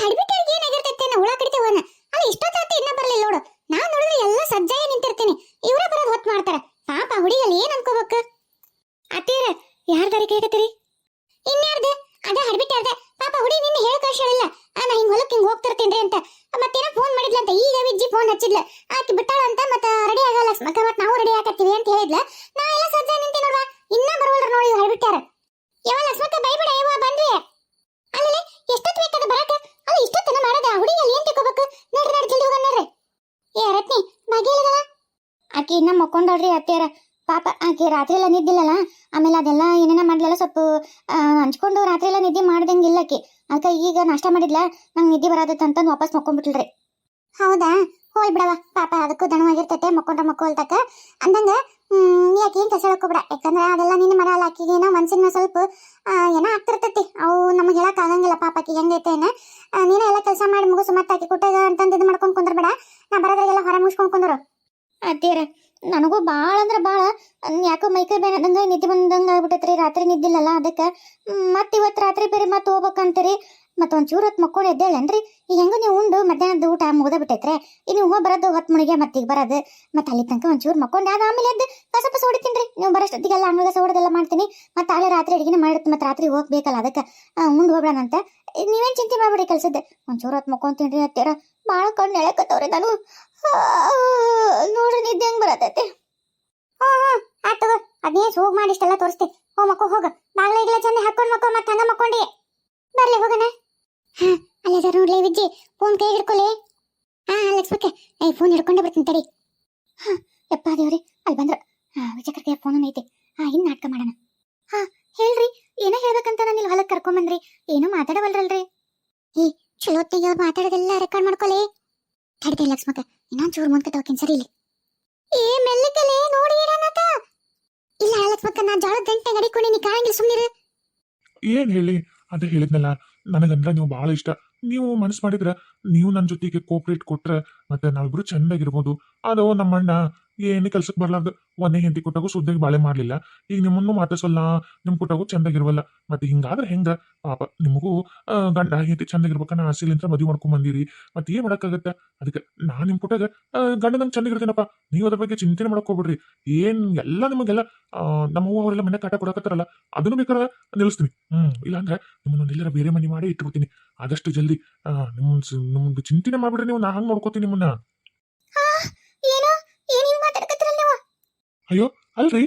ಹಡ್ಬಿಟ್ಟವ್ರಿಗೆ ಏನಾಗಿರ್ತೈತೆ ನಾ ಹುಳ ಕಡಿತೇವನ್ನ ಅಲ್ಲ ಇಷ್ಟೊತ್ತಾತ ಇನ್ನ ಬರಲಿಲ್ಲ ನೋಡು. ನಾನ್ ನೋಡಿದ್ರೆ ಎಲ್ಲ ಸಜ್ಜಾಯ ನಿಂತಿರ್ತೀನಿ. ಇವ್ರ ಬರೋದು ಹೊತ್ತು ಮಾಡ್ತಾರ. ಪಾಪ ಹುಡಿ ಅಲ್ಲಿ ಏನ್ ಅನ್ಕೋಬೇಕ? ಅತ್ತೀರ ಯಾರ್ದಾರಿ ಕೇಳ್ಕತ್ತೀರಿ ಇನ್ಯಾರ್ದೆ? ಅದ ಹಡ್ಬಿಟ್ಟಾರ್ದೆ ಪಾಪ ಹುಡುಗಿ ನಿನ್ನೆ ಹೇಳಿ ಕಳ್ಸಿಳಿಲ್ಲ ನಾ ಹಿಂಗ್ ಹೊಲಕ್ಕೆ ಹಿಂಗ್ ಹೋಗ್ತಿರ್ತೀನಿ ಅಂತ. ಮತ್ತೇನೋ ಫೋನ್ ಮಾಡಿದ್ಲಂತ. ಈಗ ವಿಜ್ಜಿ ಫೋನ್ ಹಚ್ಚಿದ್ಲ. ಆಕಿ ಬಿಟ್ಟಾಳ ಅಂತ ಮತ್ತ ರೆಡಿ ಆಗಲ್ಲ. ಮತ್ತ ಮತ್ತೆ ನಾವು ರೆಡಿ ಆಗತ್ತೀವಿ ಅಂತ ಹೇಳಿದ್ಲ ನಾ ಎಲ್ಲ ಸಜ್ಜಾಯ ನಿಂತಿ ನೋಡ್ವಾ ಇನ್ನ ಬರವಲ್ರ ನೋಡಿ ಹಡ್ಬಿಟ್ಟಾರ ಯಾವ ಲಕ್ಷ್ಮಕ್ಕ ಬೈಬಿಡ ಯವ್ವ ಬಂದ್ರಿ ಅಲ್ಲೇ ಎಷ್ಟೊತ್ತು ಬೇಕಾದ ಬರಾಕ ಅಲ್ಲ ಇಷ್ಟೊತ್ತನ ಮಾಡದ ಹುಡುಗಿ ಅಲ್ಲಿ ಏನ್ ತಿಳ್ಕೊಬೇಕು ನಡ್ರಿ ನಡ್ರಿ ಜಲ್ದಿ ಹೋಗೋಣ ನಡ್ರಿ ಏ ರತ್ನಿ ಭಾಗ್ಯ ಇಲ್ಲದಲ್ಲ ಆಕಿ ಅತ್ತೆರ ಅತ್ತೆಯರ. ಪಾಪ ಆಕೆ ರಾತ್ರಿ ಎಲ್ಲ ನಿದ್ದಿಲ್ಲಲ್ಲ? ಆಮೇಲೆ ಅದೆಲ್ಲ ಏನೇನ ಮಾಡ್ಲೆಲ್ಲ ಸ್ವಲ್ಪ ಹಂಚ್ಕೊಂಡು ರಾತ್ರಿ ಎಲ್ಲ ನಿದ್ದೆ ಮಾಡ್ದಂಗಿಲ್ಲ ಆಕಿ. ಅದಕ್ಕೆ ಈಗ ನಾಷ್ಟ ಮಾಡಿದ್ಲ? ನಂಗೆ ನಿದ್ದೆ ಬರದತ್ತ ಅಂತಂದು ವಾಪಸ್ ಮಕ್ಕೊಂಡ್ಬಿಟ್ಲ್ರಿ ಹೌದಾ? ಹೋಯ್ ಬಿಡವ ಪಾಪ ಅದಕ್ಕೂ ದಣವಾಗಿರ್ತೈತೆ ಮಕ್ಕೊಂಡ್ರ ಮಕ್ಕೊಳ್ತಕ ಅಂದಂಗ ನೀ ಆಕೆ ಏನ್ ಕೆಲಸ ಹೇಳ್ಕೊಬಿಡ ಯಾಕಂದ್ರ ಅದೆಲ್ಲ ನಿನ್ನ ಮರ ಅಲ್ಲ ಆಕಿಗೆ ಏನೋ ಮನ್ಸಿನ ಸ್ವಲ್ಪ ಏನೋ ಆಗ್ತಿರ್ತೈತಿ. ಅವು ನಮಗೆ ಹೇಳಕ್ ಆಗಂಗಿಲ್ಲ ಪಾಪ ಆಕಿ ಹೆಂಗೈತೆ ಏನ. ನೀನೇ ಎಲ್ಲ ಕೆಲಸ ಮಾಡಿ ಮುಗಿಸು ಮತ್ತೆ ಆಕಿ ಕುಟ್ಟಾಗ ಅಂತಂದು ಇದು ಮಾಡ್ಕೊಂಡು ಕುಂದ್ರಬೇಡ. ನಾ ಬರೋದ್ರಾಗೆಲ್ಲ ಹೊರ ಮುಗಿಸ್ಕೊಂಡು ಕುಂದ್ರು. ಅತ್ತೀರ ನನಗೂ ಭಾಳ ಅಂದ್ರೆ ಭಾಳ ಯಾಕೋ ಮೈಕೈ ಕೈ ಆದಂಗ, ನಿದ್ದೆ ಬಂದಂಗ ಆಗ್ಬಿಟ್ಟೈತ್ರಿ. ರಾತ್ರಿ ನಿದ್ದಿಲ್ಲಲ್ಲ ಅದಕ್ಕೆ. ಮತ್ತೆ ಇವತ್ತು ರಾತ್ರಿ ಬೇರೆ ಮತ್ತೆ ಹೋಗ್ಬೇಕಂತೀರಿ. ಮತ್ತೆ ಒಂಚೂರು ಹೊತ್ತು ಮಕ್ಕಳು ಎದ್ದೇಳನ್ರಿ? ಈಗ ಹೆಂಗೋ ನೀವು ಉಂಡು, ಮಧ್ಯಾಹ್ನದ ಊಟ ಮುಗ್ದ ಬಿಟ್ಟೈತ್ರೆ. ಈಗ ನೀವು ಹೋಗಿ ಬರೋದು ಹೊತ್ತು ಮುಣಿಗೆ ಈಗ ಬರೋದು. ಮತ್ತೆ ಅಲ್ಲಿ ತನಕ ಒಂಚೂರು ಮಕ್ಕೊಂಡು. ಅದು ಆಮೇಲೆ ಎದ್ದು ಕಸ ಪಸ ಹೊಡಿತೀನಿ ನೀವು ಬರೋಷ್ಟೊತ್ತಿಗೆಲ್ಲ ಅಂಗಳ ಕಸ ಹೊಡೆದೆಲ್ಲ ಮಾಡ್ತೀನಿ. ಮತ್ತೆ ಆಳೆ ರಾತ್ರಿ ಅಡಿಗೆ ಮಾಡಿರ್ತೀನಿ ಮತ್ತೆ ರಾತ್ರಿ ಹೋಗ್ಬೇಕಲ್ಲ ಅದಕ್ಕೆ. ಮುಂದೆ ಹೋಗ್ಬೇಡ ಅಂತ ನೀವೇನು ಚಿಂತೆ ಮಾಡ್ಬೇಡಿ ಕೆಲ್ಸದ್ದು ಒಂಚೂರು ಹೊತ್ತು ಮಕ್ಕೊಂತೀನಿ ಹತ್ತಿರ ಭಾಳ ಕಣ್ಣು ಎಳಕತ್ತವ್ರಿ ನಾನು. ನೋಡ್ರಿ ನಿದ್ದೆ ಹೆಂಗ್ ಬರತೈತಿ? ಹಾ ಹ್ಞೂ ಆತು ಹೋಗ್ ಮಾಡಿ ಇಷ್ಟೆಲ್ಲ ತೋರಿಸ್ತಿ. ಹೋ, ಮಕ್ಕೋ, ಹೋಗ. ಬಾಗ್ಲ ಇಗ್ಲ ಚಂದ ಹಾಕೊಂಡ್ ಮಕ್ಕೋ, ಮತ್ತೆ ಹಂಗ ಮಕ್ಕೊಂಡಿ. ಬರ್ಲಿ, ಹೋಗಣ. ಹಾ ಸರ್, ನೋಡ್ಲಿ ವಿಜ್ಜಿ. ಫೋನ್ ಕೈ ಹಿಡ್ಕೊಲಿ ಹಾ ಲಕ್ಷ್ಮಕ್ಕೆ ಏ ಫೋನ್ ಹಿಡ್ಕೊಂಡೇ ಬರ್ತೀನಿ ತಡಿ. ಹಾ, ಯಪ್ಪ ದೇವ್ರಿ ಅಲ್ಲಿ ಬಂದ್ರ. ಹಾ, ವಿಜಯಕರ್ಗೆ ಫೋನ್ ಐತಿ. ಹಾ, ಇನ್ ನಾಟಕ ಮಾಡೋಣ. ಹಾ, ಹೇಳ್ರಿ, ಏನೋ ಹೇಳ್ಬೇಕಂತ ನಾನು ಇಲ್ಲಿ ಹೊಲಕ್ಕೆ ಕರ್ಕೊಂಬಂದ್ರಿ ಏನೋ ಮಾತಾಡವಲ್ರಲ್ರಿ. ಏ ಚಲೋತ್ತಿಗೆ ಅವ್ರು ಮಾತಾಡೋದೆಲ್ಲ ರೆಕಾರ್ಡ್ ಮಾಡ್ಕೊಳ್ಳಿ ತಡಿದೆ ಲಕ್ಷ್ಮಕ್ಕ ಇನ್ನೊಂದ್ ಚೂರು ಮುಂದೆ ತಗೋಕಿನ್ ಸರಿ ಏ, ಮೆಲ್ಲಕಲೆ, ನೋಡಿ ಏನನ್ನತ ಇಲ್ಲ ಲಕ್ಷ್ಮಕ್ಕ ನಾ ಜಾಳದ ಗಂಟೆ ಗಡಿಕೊಂಡು ನೀ ಕಾಣಂಗಿಲ್ಲ ಸುಮ್ಮನಿರು ಏನ್ ಹೇಳಿ? ಅದೇ ಹೇಳಿದ್ನಲ್ಲ, ನನಗಂದ್ರ ನೀವು ಬಹಳ ಇಷ್ಟ. ನೀವು ಮನಸ್ಸು ಮಾಡಿದ್ರೆ ನೀವು ನನ್ನ ಜೊತೆಗೆ ಕೋಪರೇಟ್ ಕೊಟ್ರೆ ಮತ್ತೆ ನಾವಿಬ್ರು ಚಂದಾಗಿರ್ಬೋದು ಅದು ನಮ್ಮಣ್ಣ ಏನು ಕೆಲ್ಸಕ್ಕೆ ಬರ್ಲಾರ್ದು ಒಂದೇ ಹೆಂಡತಿ ಕೊಟ್ಟಾಗೂ ಸುದ್ದಿಗೆ ಬಾಳೆ ಮಾಡ್ಲಿಲ್ಲ. ಈಗ ನಿಮ್ಮನ್ನು ಮಾತಾಡ್ಸಲ್ಲ ನಿಮ್ ಕೊಟ್ಟಾಗೂ ಚಂದಾಗಿರುವಲ್ಲ. ಮತ್ತೆ ಹಿಂಗಾದ್ರೆ ಹೆಂಗ? ಪಾಪ ನಿಮಗೂ ಗಂಡ ಹೆಂಡತಿ ಚಂದಾಗಿರ್ಬೇಕನ್ನ ಆಸೆಲಿಂತ್ರ ಮದುವೆ ಮಾಡ್ಕೊಂಡ್ ಬಂದಿರಿ. ಮತ್ತೆ ಏನ್ ಮಾಡಕ್ಕಾಗತ್ತ? ಅದಕ್ಕೆ ನಾ ನಿಮ್ ಕೊಟ್ಟಾಗ ಗಂಡ ನಂಗೆ ಚಂದಾಗಿರ್ತೀನಪ್ಪ. ನೀವು ಅದ್ರ ಬಗ್ಗೆ ಚಿಂತನೆ ಮಾಡಕ್ ಹೋಗ್ಬಿಡ್ರಿ. ಏನ್ ಎಲ್ಲ ನಿಮಗೆಲ್ಲ ನಮ್ಮ ಅವರೆಲ್ಲ ಮನೆ ಕಾಟ ಕೊಡಕತ್ತಾರಲ್ಲ, ಅದನ್ನು ಬೇಕಾದ್ರೆ ನಿಲ್ಲಿಸ್ತೀನಿ. ಹ್ಮ್, ಇಲ್ಲಾಂದ್ರೆ ನಿಮ್ಮನ್ನ ಎಲ್ಲರ ಬೇರೆ ಮನೆ ಮಾಡಿ ಇಟ್ಬಿಡ್ತೀನಿ. ಆದಷ್ಟು ಜಲ್ದಿ ನಿಮ್ಮ ಸ- ನಿಮ್ದು ಚಿಂತನೆ ಮಾಡ್ಬಿಡ್ರಿ ನೀವು. ನಾ ಹಂಗೆ ನೋಡ್ಕೋತೀನಿ ನಿಮ್ಮನ್ನ ಏನೋ ಏನ್ ಹಿಂಗ್ ಮಾತಾಡಕತ್ತಿರಲ್ಲ ನೀವು ಅಲ್ರಿ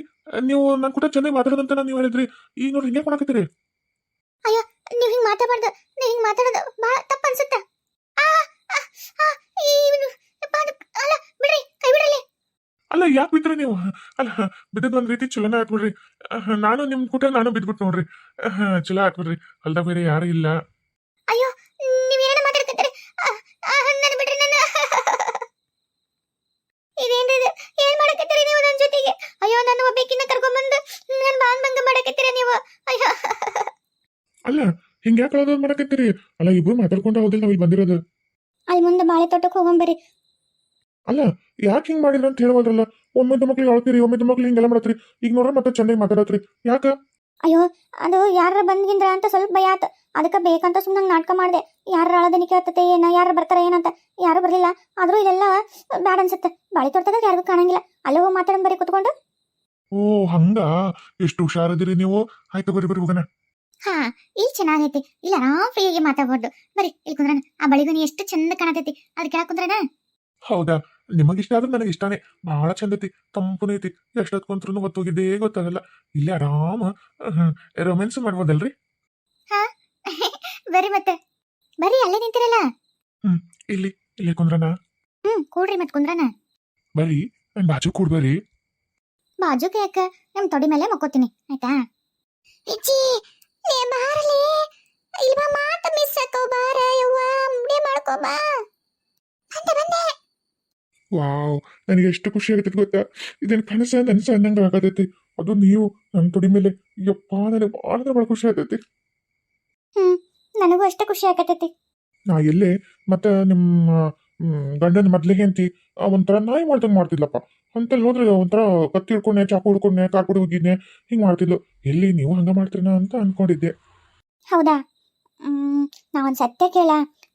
ನೀವು ನನ್ ಕೂಡ ಚೆನ್ನಾಗಿ ಮಾತಾಡೋದಂತ ನೀವು ಹೇಳಿದ್ರಿ. ಈಗ ನೋಡ್ರಿ ಹಿಂಗೆ ಮಾಡಕತ್ತೀರಿ? ನೀವು ಹಿಂಗ್ ಮಾತಾಡ್ಬಾರ್ದು ನೀವ್ ಹಿಂಗ್ ಮಾತಾಡೋದು ಬಹಳ ತಪ್ಪ ಅನ್ಸುತ್ತೆ. ಅಲ್ಲ ಬಿಡ್ರಿ ಕೈ ಬಿಡ್ರಿ ಅಲ್ಲ ಯಾಕೆ ಬಿದ್ರಿ ನೀವು? ಅಲ್ಲ ಬಿದ್ದದ್ ಒಂದ್ ರೀತಿ ಚಲೋನ ಆತ್ಬಿಡ್ರಿ ನಾನು ನಿಮ್ ಕೂಟ ನಾನು ಬಿದ್ಬಿಟ್ಟು ನೋಡ್ರಿ. ಚಲೋ ಚಲೋ ಆತ್ಬಿಡ್ರಿ ಅಲ್ದ ಬೇರೆ ಯಾರು ಇಲ್ಲ. ಅಯ್ಯೋ ನೀವೇನ ಮಾತಾಡ್ಕತ್ತೀರಿ ನನ್ನ ಬಿಡ್ರಿ ನನ್ನ ಏನು ಏನ್ ಮಾಡಕತ್ತೀರಿ ಅಯ್ಯೋ ನನ್ನ ಒಬ್ಬಕಿನ್ನ ಕರ್ಕೊಂಡ್ಬಂದು ನನ್ ಬಾನ್ ಭಂಗ ಮಾಡಕತ್ತೀರ ನೀವು? ಅಯ್ಯೋ. ಅಲ್ಲ ಹಿಂಗ ಯಾಕೆ ಮಾಡಕತ್ತೀರಿ? ಅಲ್ಲ ಇಬ್ರು ಮಾತಾಡ್ಕೊಂಡ ಹೋದಿಲ್ಲ ನಾವ್ ಇಲ್ಲಿ ಬಂದಿರೋದು. ಅಲ್ಲಿ ಮುಂದೆ ಬಾಳೆ ತೋಟಕ್ಕೆ ಹೋಗಂಬರಿ ಅಲ್ಲ ಯಾಕೆ ಹಿಂಗ್ ಮಾಡಿದ್ರ ಅಂತ ಹೇಳವಲ್ರಲ್ಲ ಒಮ್ಮೆ ಮಕ್ಳಿಗೆ ಅಳ್ತೀರಿ ಒಮ್ಮೆ ಮಕ್ಳು ಹಿಂಗೆಲ್ಲ ಮಾಡತ್ರಿ ಈಗ ನೋಡ್ರ ಮತ್ತೆ ಚೆನ್ನಾಗಿ ಮಾತಾಡತ್ರಿ. ಯಾಕ? ಅಯ್ಯೋ ಅದು ಯಾರ ಬಂದ್ಗಿಂದ್ರ ಅಂತ ಸ್ವಲ್ಪ ಭಯ ಆತ. ಅದಕ್ಕೆ ಬೇಕಂತ ಸುಮ್ಮನೆ ನಾಟಕ ಮಾಡಿದೆ. ಯಾರ ಅಳದನಿ ಕೇಳ್ತತೆ ಏನ ಯಾರು ಬರ್ತಾರ ಏನಂತ ಯಾರು ಬರಲಿಲ್ಲ ಆದ್ರೂ ಇದೆಲ್ಲ ಬ್ಯಾಡ ಅನ್ಸುತ್ತೆ. ಬಾಳಿ ತೋಟದಾಗ ಯಾರಿಗೂ ಕಾಣಂಗಿಲ್ಲ. ಅಲ್ಲೇ ಹೋಗಿ ಮಾತಾಡೋಣ ಬರೀ ಕುತ್ಕೊಂಡು. ಓ ಹಂಗ? ಎಷ್ಟು ಹುಷಾರದಿರಿ ನೀವು? ಆಯ್ತು ಬರಿ ಬರಿ ಹೋಗೋಣ. ಹಾ ಈ ಚೆನ್ನಾಗೈತಿ. ಇಲ್ಲ ನಾವು ಫ್ರೀಯಾಗಿ ಮಾತಾಡ್ಬೋದು. ಬರಿ ಇಲ್ಲಿ ಕುಂದ್ರಣ. ಆ ಬಳಿಗುನಿ ಎಷ್ಟು ಚಂದ ಕಾಣತೈತಿ. ಅದ್ ಕೆಳಗ್ ಕುಂದ್ರಣ. ಹೌದಾ? ಇಷ್ಟ ಆದ್ರೆ ನನಗೆ ಇಷ್ಟಾನೇ. ಬಹಳ ಚಂದ ಐತಿ ತಂಪುನೇ ಐತಿ. ಎಷ್ಟೊತ್ತು ಕುಂತ್ರು ಹೊತ್ತೋಗಿದ್ದೇ ಗೊತ್ತಾಗಲ್ಲ. ಇಲ್ಲಿ ಆರಾಮ ರೊಮ್ಯಾನ್ಸ್ ಮಾಡ್ಬೋದಲ್ರಿ? ಬರಿ ಮತ್ತೆ. ಬರೀ ಅಲ್ಲೇ ನಿಂತಿರಲ್ಲ. ಇಲ್ಲಿ ಇಲ್ಲಿ ಕುಂದ್ರಣ ಹ್ಮ್ ಕೂಡ್ರಿ ಮತ್ ಕುಂದ್ರಣ ಬರ್ರಿ ನನ್ ಬಾಜು ಕೂಡ್ಬರ್ರಿ ಬಾಜು ಯಾಕ? ನಮ್ ತೊಡಿ ಮೇಲೆ ಮಕ್ಕೋತೀನಿ ಆಯ್ತಾ? ಇಚ್ಚಿ ನೀ ಬಾರಲಿ. ಇಲ್ವಾ ಮಾತ ಮಿಸ್ ಆಕೋ ಬಾರ ಯವ್ವ? ಮುಡಿ ಮಾಡ್ಕೋ ಬಾ ಬಂದೆ ಬಂದೆ. ವಾವ್ ನನಗೆ ಎಷ್ಟು ಖುಷಿ ಆಗತ್ತೆ ಗೊತ್ತಾ? ಇದನ್ನ ಕನಸ ನನಸ ಅನ್ನಂಗ ಆಗತೈತಿ. ಅದು ನೀವು ನನ್ನ ತೊಡಿ ಮೇಲೆ ಯಪ್ಪ ನನಗೆ ಭಾಳ ಭಾಳ ಖುಷಿ ಆಗತೈತಿ ನನಗೂ ಅಷ್ಟೇ ಖುಷಿ ಆಗತೈತಿ ನಾ ಎಲ್ಲಿ? ಮತ್ತೆ ನಿಮ್ಮ ಗಂಡನ ಮೊದ್ಲಿಗೆ ಅಂತಿ ಒಂಥರ ನಾಯಿ ಮಾಡ್ದಂಗೆ ಮಾಡ್ತಿದ್ಲಪ್ಪ. ಅಂತಲ್ಲಿ ಹೋದ್ರೆ ಒಂಥರ ಕತ್ತಿ ಹಿಡ್ಕೊಂಡೆ ಚಾಕು ಹಿಡ್ಕೊಂಡೆ ಕಾಲ್ ಕೊಡಿ ಹೋಗಿದ್ನೆ ಹಿಂಗೆ ಮಾಡ್ತಿದ್ಲು. ಎಲ್ಲಿ ನೀವು ಹಂಗ ಮಾಡ್ತೀರನ ಅಂತ ಅನ್ಕೊಂಡಿದ್ದೆ. ಹೌದಾ? ನಾ ಒಂದ್ ಸತ್ಯ ಕೇಳ.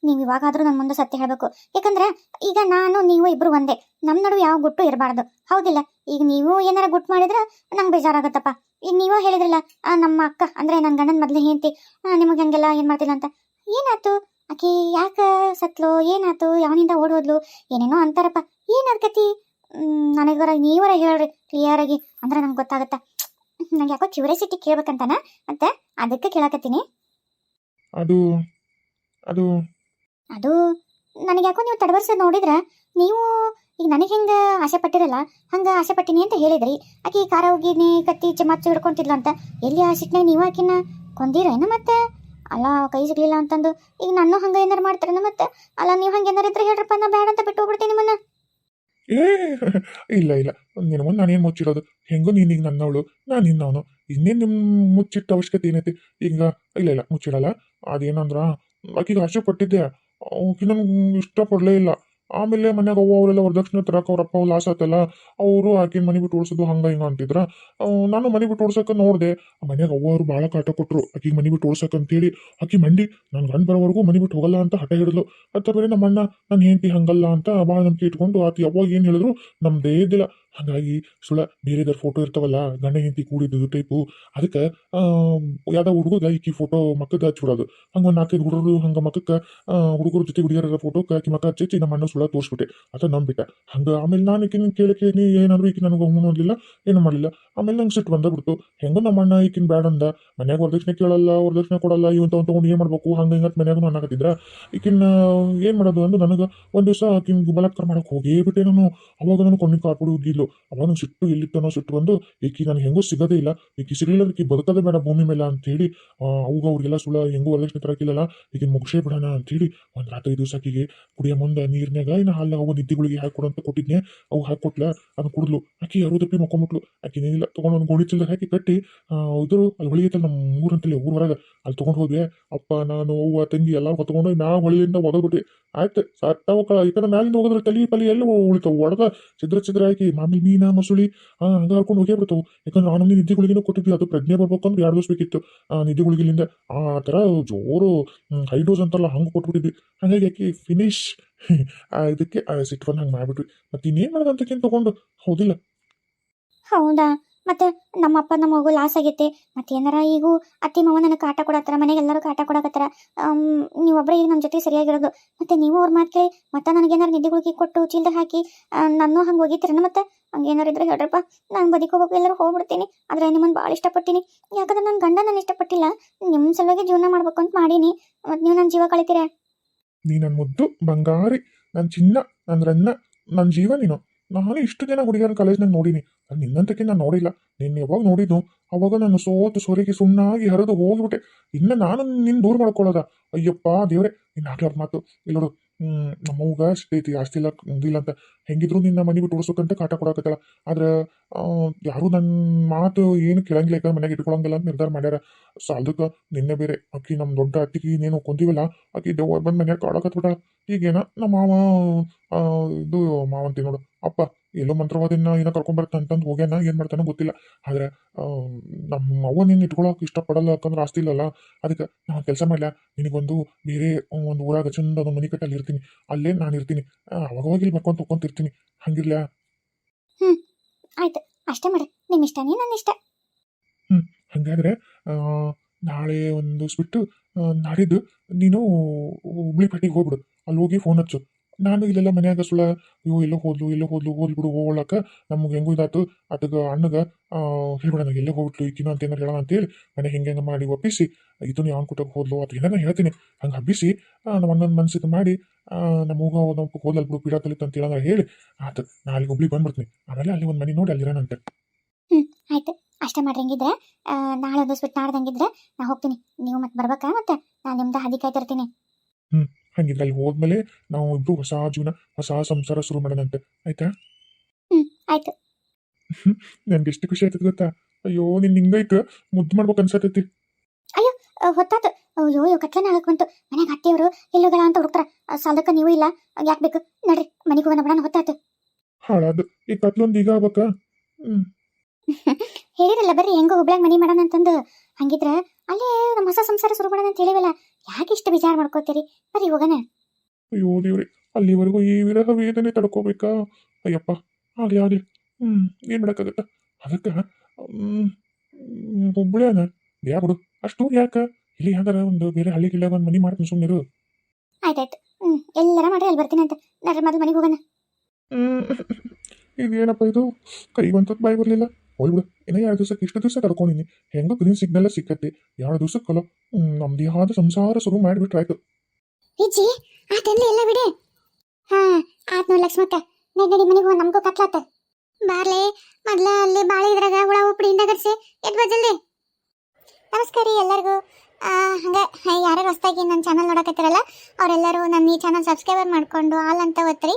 ನೀವು ಇವಾಗಾದ್ರೂ ನನ್ನ ಮುಂದೆ ಸತ್ಯ ಹೇಳಬೇಕು. ಯಾಕಂದ್ರೆ ಈಗ ನಾನು, ನೀವು ಇಬ್ರು ಒಂದೇ. ನಮ್ಮ ನಡುವೆ ಯಾವ ಗುಟ್ಟು ಇರಬಾರ್ದು. ಹೌದಿಲ್ಲ? ಈಗ ನೀವು ಏನಾರ ಗುಟ್ಟು ಮಾಡಿದ್ರೆ ನಂಗೆ ಬೇಜಾರಾಗತ್ತಪ್ಪ. ಈಗ ನೀವೋ ಹೇಳಿದ್ರಲ್ಲ ನಮ್ಮ ಅಕ್ಕ, ಅಂದ್ರೆ ನನ್ನ ಗಂಡನ ಮೊದಲೇ ಹೆಂಡತಿ ನಿಮಗೆ ಹಂಗೆಲ್ಲ ಏನು ಮಾಡ್ತಿಲ್ಲ ಅಂತ. ಏನಾಯ್ತು? ಆಕಿ ಯಾಕ ಸತ್ಲು? ಏನಾಯ್ತು? ಯಾವನಿಂದ ಓಡೋದ್ಲು ಏನೇನೋ ಅಂತಾರಪ್ಪ. ಏನಾದ್ ಕತಿ ನನಗರ ನೀವರ ಹೇಳ್ರಿ ಕ್ಲಿಯರ್ ಆಗಿ. ಅಂದ್ರೆ ನಂಗೆ ಗೊತ್ತಾಗತ್ತ? ನಂಗೆ ಯಾಕೋ ಕ್ಯೂರಿಯಾಸಿಟಿ ಕೇಳ್ಬೇಕಂತಾನ? ಮತ್ತೆ ಅದಕ್ಕೆ ಕೇಳಕತ್ತೀನಿ. ಅದು ಅದು ಅದು ನನಗೆ ಯಾಕೋ ನೀವು ತಡವರ್ಸ ನೋಡಿದ್ರೆ ನೀವು ಈಗ ನನಗೆ ಹೆಂಗೆ ಆಸೆ ಪಟ್ಟಿರಲ್ಲ, ಹಂಗೆ ಆಸೆ ಪಟ್ಟಿನಿ ಅಂತ ಹೇಳಿದ್ರಿ. ಆಕಿ ಕಾರ ಹೋಗಿನಿ ಕತ್ತಿ ಚಮಚ ಹಿಡ್ಕೊಂತಿದ್ಲು ಅಂತ. ಎಲ್ಲಿ ಆ ನೀವು ಆಕಿನ ಕೊಂದಿರೇನು ಮತ್ತೆ? ಅಲ್ಲ ಕೈ ಸಿಗ್ಲಿಲ್ಲ ಅಂತಂದು. ಈಗ ನಾನು ಹಂಗೆ ಏನಾರು ಮಾಡ್ತಾರೇನು ಮತ್ತೆ? ಅಲ್ಲ, ನೀವು ಹಂಗೆ ಏನಾರು ಇದ್ರೆ ಹೇಳ್ರಪ್ಪ, ನಾ ಬೇಡ ಅಂತ ಬಿಟ್ಟು ಹೋಗ್ಬಿಡ್ತೀನಿ ನಿಮ್ಮನ್ನ. ಇಲ್ಲ ಇಲ್ಲ. ನಿನ್ನ ಮುಂದೆ ನಾನೇನು ಮುಚ್ಚಿರೋದು ಹೆಂಗೋ ಈಗ ನನ್ನವಳು, ನಾನು ನಿನ್ನವನು. ಇನ್ನೇನು ನಿಮ್ಮ ಮುಚ್ಚಿಟ್ಟ ಅವಶ್ಯಕತೆ ಏನೈತಿ? ಈಗ, ಇಲ್ಲ ಇಲ್ಲ, ಮುಚ್ಚಿಡಲ್ಲ. ಅದೇನಂದ್ರ, ಆಕಿಗೆ ಆಸೆ ಪಟ್ಟಿದ್ದೆ. ಆಕಿ ನನ್ಗೆ ಇಷ್ಟಪಡಲೇ ಇಲ್ಲ. ಆಮೇಲೆ ಮನ್ಯಾಗ ಅವ್ವ ಅವರೆಲ್ಲ ವರದಕ್ಷಿಣೆ ತರಕ ಅವ್ರಪ್ಪ ಲಾಸ್ ಆಯ್ತಲ್ಲ ಅವರು ಆಕಿನ ಮನೆ ಬಿಟ್ಟು ಓಡಿಸೋದು ಹಂಗ ಹಿಂಗ ಅಂತಿದ್ರ ನಾನು ಮನೆ ಬಿಟ್ಟು ಓಡ್ಸಕ್ಕೆ ನೋಡಿದೆ ಮನ್ಯಾಗ ಅವ್ವ ಅವರು ಭಾಳ ಕಾಟ ಕೊಟ್ಟರು ಆಕಿಗೆ ಮನೆ ಬಿಟ್ಟು ಓಡ್ಸಕ್ಕೆ ಅಂತೇಳಿ ಆಕಿ ಮಂಡಿ, ನಾನು ಗಂಡು ಬರೋವರೆಗೂ ಮನೆ ಬಿಟ್ಟು ಹೋಗಲ್ಲ ಅಂತ ಹಠ ಹಿಡಿದ್ಲು ಅಂತ ಬೇರೆ ನಮ್ಮ ಅಣ್ಣ ನನ್ನ ಹೆಂಡತಿ ಹಂಗಲ್ಲ ಅಂತ ಭಾಳ ನಂಬಿಕೆ ಇಟ್ಕೊಂಡು ಆತ ಯಾವಾಗ ಏನು ಹೇಳಿದ್ರು, ನಮ್ದೇ ಇದ್ದಿಲ್ಲ ಹಾಗಾಗಿ ಸುಳ ಬೇರೆದರ ಫೋಟೋ ಇರ್ತಾವಲ್ಲ, ಗಂಡ ಹೆಂಡತಿ ಕೂಡಿದ್ದು ಟೈಪು ಅದಕ್ಕೆ ಯಾವ್ದೋ ಹುಡುಗದ ಈಕಿ ಫೋಟೋ ಮಕ್ಕದ ಹಚ್ಬಿಡೋದು ಹಂಗೆ ಒಂದು ನಾಲ್ಕೈದು ಹುಡುಗರು ಹಂಗೆ ಮಕ್ಕಕ್ಕೆ ಹುಡುಗರ ಜೊತೆ ಹುಡುಗಿಯರ ಫೋಟೋ ಆಕಿ ಮಕ್ಕ ಹಚ್ಚಿ ನಮ್ಮ ಅಣ್ಣ ಸುಳ ತೋರಿಸ್ಬಿಟ್ಟೆ. ಅದ ನಂಬಿಟ್ಟೆ ಹಂಗೆ ಆಮೇಲೆ ನಾನು ಈಕಿನ ಕೇಳಕ್ಕೆ ನೀ ಏನಾದ್ರು ಈಕಿ ನನಗೆ ಹೂ ಅನ್ನಲಿಲ್ಲ ಏನು ಮಾಡಲಿಲ್ಲ. ಆಮೇಲೆ ನಂಗೆ ಸಿಟ್ಟು ಬಂದ ಬಿಡ್ತು. ಹೆಂಗೋ ನಮ್ಮ ಅಣ್ಣ ಈಕಿನ ಬ್ಯಾಡ ಅಂದ. ಮನ್ಯಾಗ ವರದಕ್ಷಿಣೆ ಕೇಳಲ್ಲ, ವರದಕ್ಷಿಣೆ ಕೊಡಲ್ಲ ಇವಂತ ತೊಗೊಂಡು ಏನು ಮಾಡ್ಬೇಕು, ಹಂಗೆ ಹಿಂಗೆ ಅಂತ ಮನ್ಯಾಗೂ ಅನ್ನಕತ್ತಿದ್ರ. ಈಕಿನ ಏನು ಮಾಡೋದು ಅಂದ್ರೆ ನನಗೆ ಒಂದು ದಿವಸ ಆಕಿನ ಬಲಾತ್ಕಾರ ಮಾಡಕ್ಕೆ ಹೋಗೇ ಬಿಟ್ಟೆ ನಾನು. ಅವಾಗ ನಾನು ಕೊನೆ ಕಾರ್ಪುಡಿ ಹೋಗಿದ್ಲು ಅವಾಗ ನಂಗೆ ಸಿಟ್ಟು ಎಲ್ಲಿತ್ತನೋ ಸಿಟ್ಟು ಬಂದು ಈಕಿ ನನಗೆ ಹೆಂಗೂ ಸಿಗದೇ ಇಲ್ಲ. ಈಕಿ ಸಿಗಲಿಲ್ಲ ಈಕಿ ಬದುಕದೇ ಬೇಡ ಭೂಮಿ ಮೇಲೆ ಅಂತೇಳಿ ಅವಾಗ ಅವ್ರಿಗೆಲ್ಲ ಸುಳ ಹೆಂಗೂ ವರದಕ್ಷಿಣೆ ತರಕಿಲ್ಲಲ್ಲ ಈಗಿನ ಮುಗಿಸೇ ಬಿಡೋಣ ಅಂತೇಳಿ ಒಂದು ರಾತ್ರಿ ದಿವಸ ಆಕಿಗೆ ಕುಡಿಯೋ ಮುಂದೆ ನೀರ್ನಾಗ ಇನ್ನು ಹಾಲ್ನಾಗ ಅವು ನಿದ್ದಿಗಳಿಗೆ ಹಾಕೊಡು ಅಂತ ಕೊಟ್ಟಿದ್ನೆ. ಅವು ಹಾಕೊಟ್ಲ ಅದನ್ನ ಕುಡಿದ್ಲು. ಆಕಿ ಅರುದಪ್ಪಿ ಮಕ್ಕೊಂಬಿಟ್ಲು. ಆಕಿ ಏನಿಲ್ಲ, ತೊಗೊಂಡು ಒಂದು ಗೋಣಿ ಚೀಲದಾಗ ಹಾಕಿ ಕಟ್ಟಿ ಇದ್ರು, ಅಲ್ಲಿ ಹೊಳಿಯತ್ತಲ್ಲ ನಮ್ಮ ಊರಂತಲ್ಲಿ ಊರ್ ಹೊರಗೆ, ಅಲ್ಲಿ ತೊಗೊಂಡು ಹೋದ್ವಿ. ಅಪ್ಪ, ನಾನು, ಅವ್ವ, ತಂಗಿ ಎಲ್ಲ ಹೊತ್ಕೊಂಡು ನಾ ಹೊಳಿಯಿಂದ ಒದಗ್ಬಿಟ್ವಿ ಆಯ್ತು ಸಟ್ಟ ಮಕ್ಕಳ ಯಾಕಂದ್ರೆ ಮ್ಯಾಲಿಂದ ಹೋಗಿದ್ರೆ ತಲಿ, ಪಲಿ ಎಲ್ಲ ಉಳಿತಾವ. ಒಡೆದ ಚಿದ್ರ ಚಿದ್ರ ಹಾಕಿ ಮಾಮೂಲಿ ಮೀನ ಮೊಸಳಿ, ಆ ಹಂಗ ಹರ್ಕೊಂಡು ಹೋಗೇ ಬಿಡ್ತಾವು. ಯಾಕಂದ್ರೆ ನಾನು ನಿದ್ದೆ ಗುಳಿಗೆನೂ ಕೊಟ್ಟಿದ್ವಿ. ಅದು ಪ್ರಜ್ಞೆ ಬರ್ಬೇಕಂದ್ರೆ ಎರಡು ದಿವಸ ಬೇಕಿತ್ತು. ಆ ನಿದ್ದೆ ಗುಳಿಗಿಲಿಂದ ಆ ಥರ ಜೋರು ಹೈ ಡೋಸ್ ಅಂತಲ್ಲ ಹಂಗೆ ಕೊಟ್ಬಿಟ್ಟಿದ್ವಿ. ಹಾಗಾಗಿ ಯಾಕೆ ಫಿನಿಶ್ ಇದಕ್ಕೆ ಬಂದು ಹಂಗೆ ಮಾಡ್ಬಿಟ್ವಿ. ಮತ್ತೆ ಇನ್ನೇನು ಮಾಡೋದು ಅಂತಕ್ಕೇನು ತಗೊಂಡು? ಹೌದಿಲ್ಲ. ಹೌದಾ? ಮತ್ತೆ ನಮ್ಮಪ್ಪ, ನಮ್ಮ ಮಗು ಲಾಸ್ ಆಗೈತೆ. ಮತ್ತೆ ಏನಾರ ಈಗ ಅತ್ತಿ, ಮಾವ ನನಗೆ ಕಾಟ ಕೊಡತ್ತಾರ, ಮನೆಗೆ ಎಲ್ಲರೂ ಕಾಟ ಕೊಡಕತ್ತಾರ. ನೀವೊಬ್ಬರೇ ಈಗ ನನ್ನ ಜೊತೆ ಸರಿಯಾಗಿರೋದು. ಮತ್ತೆ ನೀವು ಅವ್ರ ಮಾತು ಕೇಳಿ, ಮತ್ತೆ ನನಗೇನಾರು ನಿದ್ದೆಗಳಿಗೆ ಕೊಟ್ಟು ಚೀಲ್ದಾಗ ಹಾಕಿ ನಾನು ಹಂಗೆ ಹೋಗಿತ್ತೀರನ ಮತ್ತೆ? ಹಂಗೆ ಏನಾರು ಇದ್ರೆ ಹೇಳ್ರಪ್ಪ. ನಾನು ಬದುಕೋಬೇಕು ಎಲ್ಲರೂ ಹೋಗ್ಬಿಡ್ತೀನಿ. ಆದ್ರೆ ನಿಮ್ಮನ್ನು ಭಾಳ ಇಷ್ಟಪಟ್ಟಿನಿ ಯಾಕಂದ್ರೆ ನನ್ನ ಗಂಡ ನಾನು ಇಷ್ಟಪಟ್ಟಿಲ್ಲ. ನಿಮ್ಮ ಸಲುವಾಗಿ ಜೀವನ ಮಾಡ್ಬೇಕು ಅಂತ ಮಾಡೀನಿ. ಮತ್ತು ನೀವು ನನ್ನ ಜೀವ ಕಳಿತೀರ? ನೀ ನನ್ನ ಮುದ್ದು ಬಂಗಾರಿ ನನ್ನ ಚಿನ್ನ ನನ್ನ ರನ್ನ ನನ್ನ ಜೀವ ನೀನು. ನಾನು ಇಷ್ಟು ಜನ ಹುಡುಗಿಯರ ಕಾಲೇಜ್ನಾಗ ನೋಡೀನಿ. ನಾನು ನಿನ್ನಂತಕ್ಕೆ ನಾನು ನೋಡಿಲ್ಲ. ನಿನ್ನ ಯಾವಾಗ ನೋಡಿದ್ದು ಅವಾಗ ನಾನು ಸೋತು ಸೊರಿಗೆ ಸುಣ್ಣಾಗಿ ಹರಿದು ಹೋಗ್ಬಿಟ್ಟೆ. ಇನ್ನು ನಾನು ನಿನ್ನ ದೂರ ಮಾಡ್ಕೊಳ್ಳೋದ? ಅಯ್ಯಪ್ಪ ದೇವ್ರೆ ನಿನ್ನ ಆಗ್ಲಾರ್ದ ಮಾತು. ಇಲ್ಲ ನೋಡು ಹ್ಮ್, ನಮ್ಮವ್ಗ ಐತಿ ಆಸ್ತಿ ಇಲ್ಲ ಇದಿಲ್ಲ ಅಂತ ಹೆಂಗಿದ್ರು ನಿನ್ನ ಮನೆ ಬಿಟ್ಟು ಉಳಿಸೋಕಂತ ಕಾಟ ಕೊಡಕತ್ತಲ್ಲ. ಆದ್ರೆ ಯಾರು ನನ್ನ ಮಾತು ಏನು ಕೇಳಂಗಿಲ್ಲ, ಯಾಕಂದ್ರೆ ಮನೆಗೆ ಇಟ್ಕೊಳಂಗಿಲ್ಲ ಅಂತ ನಿರ್ಧಾರ ಮಾಡ್ಯಾರ. ಸೊ ಅದಕ್ಕೆ ನಿನ್ನೆ ಬೇರೆ ಅಕ್ಕಿ ನಮ್ಮ ದೊಡ್ಡ ಅತ್ತಿಗೆ ಇನ್ನೇನು ಕೊಂತೀವಲ್ಲ ಆಕಿ ದೆವ್ವ ಬಂದು ಮನ್ಯಾಗ ಕಾಡಕತ್ಬಿಟ್ಟ. ಈಗೇನ ನಮ್ಮ ಮಾವ ಇದು ಮಾವಂತಿ ನೋಡು, ಅಪ್ಪ ಎಲ್ಲೋ ಮಂತ್ರವಾದಿನ ಏನೋ ಕರ್ಕೊಂಡ್ಬರ್ತಾನೆ ಅಂತಂದು ಹೋಗ್ಯಾನ ಏನು ಮಾಡ್ತಾನೋ ಗೊತ್ತಿಲ್ಲ. ಆದ್ರೆ ನಮ್ಮ ಅವ್ವ ನಿನ್ನ ಇಟ್ಕೊಳಕ್ಕೆ ಇಷ್ಟಪಡಲ್ಲ ಯಾಕಂದ್ರೆ ಆಸ್ತಿ ಇಲ್ಲಲ್ಲ? ಅದಕ್ಕೆ ನಾನು ಕೆಲಸ ಮಾಡಲ? ನಿನಗೊಂದು ಬೇರೆ ಒಂದು ಊರಾಗ ಚಂದ ಒಂದು ಮನೆ ಕಟ್ಟಲ್ಲಿ ಇರ್ತೀನಿ. ಅಲ್ಲೇ ನಾನು ಇರ್ತೀನಿ. ಅವಾಗವಾಗಿ ಇಲ್ಲಿ ಬರ್ಕೊಂಡು ತೊಗೊಂತಿರ್ತೀನಿ ಹಂಗಿರ್ಲ? ಆಯ್ತು. ಅಷ್ಟೇ ಮಾಡಿ. ನಿಮ್ಮ ಇಷ್ಟನೇ ನನ್ನ ಇಷ್ಟ. ಹಾಗಾದ್ರೆ ಆ, ನಾಳೆ ಒಂದು ಬಿಟ್ಟು ನಾಡಿದ್ದು ನೀನು ಹುಬ್ಳಿ ಪೇಟೆಗೆ ಹೋಗ್ಬಿಡು. ಅಲ್ಲಿ ಹೋಗಿ ಫೋನ್ ಹಚ್ಚು. ನಾನು ಇಲ್ಲೆಲ್ಲ ಮನ್ಯಾಗ ಸುಳ ಅಯ್ಯೋ ಎಲ್ಲೋ ಹೋದ್ಲು ಎಲ್ಲೋ ಹೋದ್ಲು ಹೋಗ್ಲಿ ಬಿಡು ಹೋಗ್ಲಕ್ಕ ನಮ್ಗೆ ಹೆಂಗೂ ಇದಾತು ಅದಗ ಅಣ್ಣಗ ಹೇಳ್ಬಿಡೋಣ ಎಲ್ಲೇ ಹೋಗ್ಬಿಟ್ಲು ಈಕಿನ ಅಂತ ಏನಾರು ಹೇಳೋಣ ಅಂತೇಳಿ ಮನೆ ಹೆಂಗೆ ಹೆಂಗೆ ಮಾಡಿ ಒಪ್ಪಿಸಿ ಇದನ್ನ ಯಾವ ಕೂಟಕ್ಕೆ ಹೋದ್ಲು? ಅಥವಾ ಏನಾರ ಹೇಳ್ತೀನಿ ಹಂಗೆ ಹಬ್ಬಿಸಿ ನಮ್ಮ ಅಣ್ಣನ ಮನ್ಸಿಗೆ ಮಾಡಿ ಹೋಗೋ ನಮ್ಮ ಹೋದಲ್ ಬಿಡು ಪೀಡಾ ಕಲಿತು ಅಂತ ಹೇಳಂದ್ರೆ ಹೇಳಿ ಆತು ನಾ ಅಲ್ಲಿ ಹುಬ್ಳಿ ಬಂದ್ಬಿಡ್ತೀನಿ ಆಮೇಲೆ ಅಲ್ಲಿ ಒಂದು ಮನೆ ನೋಡಿ ಅಲ್ಲಿರೋಣಂತೆ ಆಯ್ತು ಅಷ್ಟೇ ಮಾಡ್ರಿ ಹಂಗಿದ್ರೆ ನಾಳೆ ಒಂದು ಬಿಟ್ಟು ನಾಡ್ದಂಗಿದ್ರೆ ನಾ ಹೋಗ್ತೀನಿ ನೀವು ಮತ್ತೆ ಬರ್ಬೇಕಾ ಮತ್ತೆ ನಾನು ನಿಮ್ದು ಹದಿ ಕಾಯ್ತಿರ್ತೀನಿ. ಹಂಗಿದ್ರೆ ಅಲ್ಲಿ ಹೋದ್ಮೇಲೆ ನಾವು ಇಬ್ರು ಹೊಸ ಜೀವನ ಹೊಸ ಸಂಸಾರ ಶುರು ಮಾಡೋಣಂತೆ ಆಯ್ತಾ? ಆಯ್ತು. ನನ್ಗೆ ಎಷ್ಟು ಖುಷಿ ಆಯ್ತದ ಗೊತ್ತಾ? ಅಯ್ಯೋ ನಿನ್ ಹಿಂಗೈತು ಮುದ್ದು ಮಾಡ್ಬೇಕು ಅನ್ಸತೈತಿ. ಹೊತ್ತಾತು ಅಯ್ಯೋ ಅಯ್ಯೋ ಕತ್ಲನ ಆಗಕ್ ಬಂತು. ಮನೆಗೆ ಹಟ್ಟಿಯವರು ಎಲ್ಲೋಗಳ ಅಂತ ಹುಡುಕ್ತಾರ. ಸಾಲಕ್ಕ ನೀವು ಇಲ್ಲ. ಯಾಕೆ ಬೇಕು? ನಡ್ರಿ ಮನೆಗೆ ಹೋಗೋಣ ಬಿಡೋಣ ಹೊತ್ತಾತು ಹಾಳಾದು. ಈ ಕತ್ಲೊಂದು ಈಗ ಆಗ್ಬೇಕಾ? ಹ್ಮ್. ಹೇಳಿರಲ್ಲ ಬರ್ರಿ ಹೆಂಗೋ ಹುಬ್ಳ್ಯಾಗ ಮನೆ ಮಾಡೋಣ ಅಂತಂದು ಹಂಗಿದ್ರೆ ಅಲ್ಲೇ ನಮ್ಮ ಹೊಸ ಸಂಸಾರ ಶುರು ಮಾಡೋಣ ಅಂತ ಹೇಳಿವಲ್ಲ ಯಾಕೆ ಇಷ್ಟು ವಿಚಾರ ಮಾಡ್ಕೋತೀರಿ? ಬರೀ ಹೋಗೋಣ. ಅಯ್ಯೋ ದೇವ್ರಿ ಅಲ್ಲಿವರೆಗೂ ಈ ವಿರಹ ವೇದನೆ ತಡ್ಕೋಬೇಕಾ? ಅಯ್ಯಪ್ಪ ಆಗ್ಲಿ ಆಗ್ಲಿ. ಹ್ಮ್ ಏನ್ ಮಾಡಕ್ಕಾಗತ್ತ? ಅದಕ್ಕೆ ಹ್ಮ್ ಹುಬ್ಬಳ್ಯಾನ ಯಾ ಬಿಡು ಅಷ್ಟು ಯಾಕ? ಇಲ್ಲಿ ಯಾವ್ದಾರ ಒಂದು ಬೇರೆ ಹಳ್ಳಿ ಗಿಳ್ಳ ಒಂದು ಮನಿ ಮಾಡ್ತೀನಿ ಸುಮ್ಮನಿರು ಆಯ್ತಾಯ್ತು. ಹ್ಮ್ ಎಲ್ಲರ ಮಾಡ್ರಿ ಅಲ್ಲಿ ಬರ್ತೀನಿ ಅಂತ. ನಡ್ರಿ ಮೊದಲು ಮನೆಗೆ ಹೋಗೋಣ. ಹ್ಮ್ ಇದೇನಪ್ಪ ಇದು? ಕೈಗಂತದ್ ಬಾಯಿ ಬರಲಿಲ್ಲ. ಹೋಯ್ ಬಿಡು ಇನ್ನ ಎರಡು ದಿವಸಕ್ಕೆ ಇಷ್ಟು ದಿವಸ ತಡ್ಕೊಂಡಿನಿ ಹೆಂಗೋ ಗ್ರೀನ್ ಸಿಗ್ನಲ್ ಸಿಕ್ಕತ್ತೆ. ಎರಡು ದಿವಸಕ್ಕಲ್ಲ. ಕಲೋ ನಮ್ದು ಯಾವ್ದು ಸಂಸಾರ ಶುರು ಮಾಡಿಬಿಟ್ರಾಯ್ತು. ವಿಜ್ಜಿ ಆತಂದ್ರೆ ಎಲ್ಲ ಬಿಡಿ. ಹಾ, ಆತ್ ನೋಡ್ ಲಕ್ಷ್ಮಕ್ಕ. ನೆಗಡಿ ಮನೆಗೆ ಹೋಗಿ ನಮಗೂ ಕತ್ಲಾತ. ಬಾರ್ಲೆ, ಮೊದ್ಲ ಅಲ್ಲಿ ಬಾಳೆ ಇದ್ರಾಗ ಹುಳ ಉಪ್ಪಡಿ ಹಿಂಡಗಡ್ಸಿ ಎದ್ ಬಜಲ್ಲಿ ಜಲ್ದಿ. ನಮಸ್ಕಾರ ಎಲ್ಲರಿಗೂ. ಹಂಗ ಯಾರು ಹೊಸ್ದಾಗಿ ನನ್ನ ಚಾನಲ್ ನೋಡಕತ್ತಿರಲ್ಲ, ಅವರೆಲ್ಲರೂ ನನ್ನ ಈ ಚಾನಲ್ ಸಬ್ಸ್ಕ್ರೈಬರ್ ಮಾಡ್ಕೊಂಡು ಆಲ್ ಅಂತ ಒತ್ತಿರಿ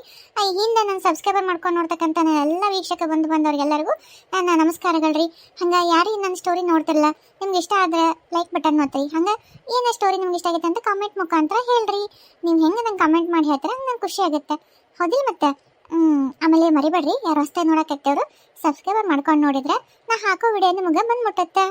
ಹಿಂದೆ ನಾನು ಸಬ್ಸ್ಕ್ರೈಬರ್ ಮಾಡ್ಕೊಂಡು ನೋಡ್ತಕ್ಕಂಥ ಎಲ್ಲ ವೀಕ್ಷಕ ಬಂದು ಬಂದವ್ರಿಗೆಲ್ಲರಿಗೂ ನನ್ನ ನಮಸ್ಕಾರಗಳ್ರಿ. ಹಂಗೆ ಯಾರು ನನ್ನ ಸ್ಟೋರಿ ನೋಡ್ತಿರಲ್ಲ ನಿಮ್ಗೆ ಇಷ್ಟ ಆದ್ರೆ ಲೈಕ್ ಬಟನ್ ಒತ್ತಿರಿ ಹಂಗೆ ಏನು ಸ್ಟೋರಿ ನಿಮ್ಗೆ ಇಷ್ಟ ಆಗುತ್ತೆ ಅಂತ ಕಾಮೆಂಟ್ ಮುಖಾಂತರ ಹೇಳ್ರಿ. ನೀವು ಹೆಂಗೆ ನಂಗೆ ಕಮೆಂಟ್ ಮಾಡಿ ಹೇಳ್ತಾರೆ, ನಂಗೆ ಖುಷಿ ಆಗುತ್ತೆ. ಹೌದಿಲ್ಲ ಮತ್ತೆ? ಆಮೇಲೆ ಮರಿಬೇಡ್ರಿ, ಯಾರು ಹೊಸ್ತಾಗಿ ನೋಡಕತ್ತೇವ್ರು ಸಬ್ಸ್ಕ್ರೈಬರ್ ಮಾಡ್ಕೊಂಡು ನೋಡಿದ್ರೆ ನಾ ಹಾಕೋ ವಿಡಿಯೋ ನಿಮಗೆ ಬಂದು ಮುಟ್ಟುತ್ತೆ